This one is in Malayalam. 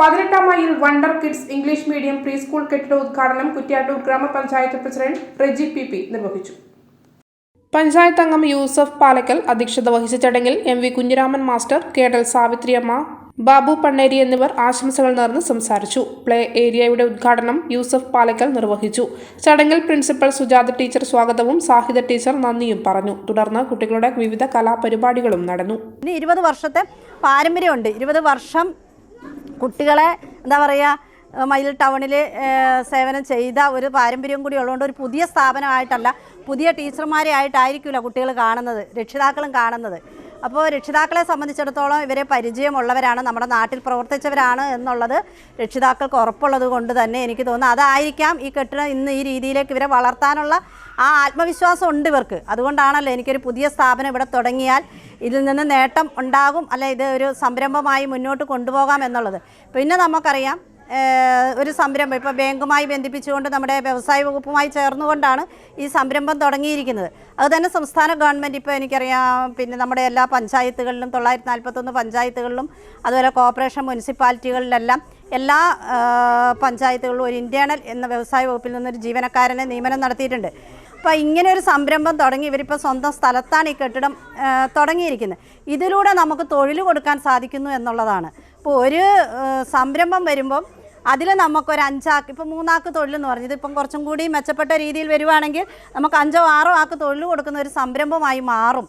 പതിനെട്ടാം mile wonder kids English medium pre school കെട്ടിട ഉദ്ഘാടനം കുറ്റ്യാട്ടൂർ ഗ്രാമപഞ്ചായത്ത് പ്രസിഡന്റ് റെജി പി പി നിർവഹിച്ചു. പഞ്ചായത്ത് അംഗം യൂസഫ് പാലക്കൽ അധ്യക്ഷത വഹിച്ച ചടങ്ങിൽ എം വി കുഞ്ഞിരാമൻ മാസ്റ്റർ കേഡൽ സാവിത്രിയമ്മ ബാബു പണ്ണേരി എന്നിവർ ആശംസകൾ നേർന്ന് സംസാരിച്ചു. പ്ലേ ഏരിയയുടെ ഉദ്ഘാടനം യൂസഫ് പാലക്കൽ നിർവഹിച്ചു. ചടങ്ങിൽ പ്രിൻസിപ്പൽ സുജാത ടീച്ചർ സ്വാഗതവും സാഹിത ടീച്ചർ നന്ദിയും പറഞ്ഞു. തുടർന്ന് കുട്ടികളുടെ വിവിധ കലാപരിപാടികളും നടന്നു. ഇനി ഇരുപത് വർഷത്തെ പാരമ്പര്യമുണ്ട്. ഇരുപത് വർഷം കുട്ടികളെ എന്താ പറയുക മയിൽ ടൗണിൽ സേവനം ചെയ്ത ഒരു പാരമ്പര്യം കൂടി ഉള്ളതുകൊണ്ട് ഒരു പുതിയ സ്ഥാപനമായിട്ടല്ല പുതിയ ടീച്ചർമാരെ ആയിട്ടായിരിക്കില്ല കുട്ടികൾ കാണുന്നത് രക്ഷിതാക്കളും കാണുന്നത്. അപ്പോൾ രക്ഷിതാക്കളെ സംബന്ധിച്ചിടത്തോളം ഇവരെ പരിചയമുള്ളവരാണ് നമ്മുടെ നാട്ടിൽ പ്രവർത്തിച്ചവരാണ് എന്നുള്ളത് രക്ഷിതാക്കൾക്ക് ഉറപ്പുള്ളത് കൊണ്ട് തന്നെ എനിക്ക് തോന്നുന്നു. അതായിരിക്കാം ഈ കെട്ടിടം ഇന്ന് ഈ രീതിയിലേക്ക് ഇവരെ വളർത്താനുള്ള ആ ആത്മവിശ്വാസം ഉണ്ട് ഇവർക്ക്. അതുകൊണ്ടാണല്ലോ എനിക്കൊരു പുതിയ സ്ഥാപനം ഇവിടെ തുടങ്ങിയാൽ ഇതിൽ നിന്ന് നേട്ടം ഉണ്ടാകും അല്ല ഇത് ഒരു സംരംഭമായി മുന്നോട്ട് കൊണ്ടുപോകാം എന്നുള്ളത്. പിന്നെ നമുക്കറിയാം ഒരു സംരംഭം ഇപ്പോൾ ബാങ്കുമായി ബന്ധിപ്പിച്ചുകൊണ്ട് നമ്മുടെ വ്യവസായ വകുപ്പുമായി ചേർന്നുകൊണ്ടാണ് ഈ സംരംഭം തുടങ്ങിയിരിക്കുന്നത്. അതുതന്നെ സംസ്ഥാന ഗവൺമെന്റ് ഇപ്പോൾ എനിക്കറിയാം പിന്നെ നമ്മുടെ എല്ലാ പഞ്ചായത്തുകളിലും തൊള്ളായിരത്തി നാൽപ്പത്തൊന്ന് പഞ്ചായത്തുകളിലും അതുപോലെ കോർപ്പറേഷൻ മുനിസിപ്പാലിറ്റികളിലെല്ലാം എല്ലാ പഞ്ചായത്തുകളിലും ഒരു ഇന്റേണൽ എന്ന വ്യവസായ വകുപ്പിൽ നിന്നൊരു ജീവനക്കാരനെ നിയമനം നടത്തിയിട്ടുണ്ട്. അപ്പോൾ ഇങ്ങനെ ഒരു സംരംഭം തുടങ്ങി ഇവരിപ്പോൾ സ്വന്തം സ്ഥലത്താണ് ഈ കെട്ടിടം തുടങ്ങിയിരിക്കുന്നത്. ഇതിലൂടെ നമുക്ക് തൊഴിൽ കൊടുക്കാൻ സാധിക്കുന്നു എന്നുള്ളതാണ്. ഇപ്പോൾ ഒരു സംരംഭം വരുമ്പം അതിൽ നമുക്കൊരു അഞ്ചാക്ക് ഇപ്പം മൂന്നാക്ക് തൊഴിലെന്ന് പറഞ്ഞത് ഇപ്പം കുറച്ചും കൂടി മെച്ചപ്പെട്ട രീതിയിൽ വരുവാണെങ്കിൽ നമുക്ക് അഞ്ചോ ആറോ ആക്ക് തൊഴിൽ കൊടുക്കുന്ന ഒരു സംരംഭമായി മാറും.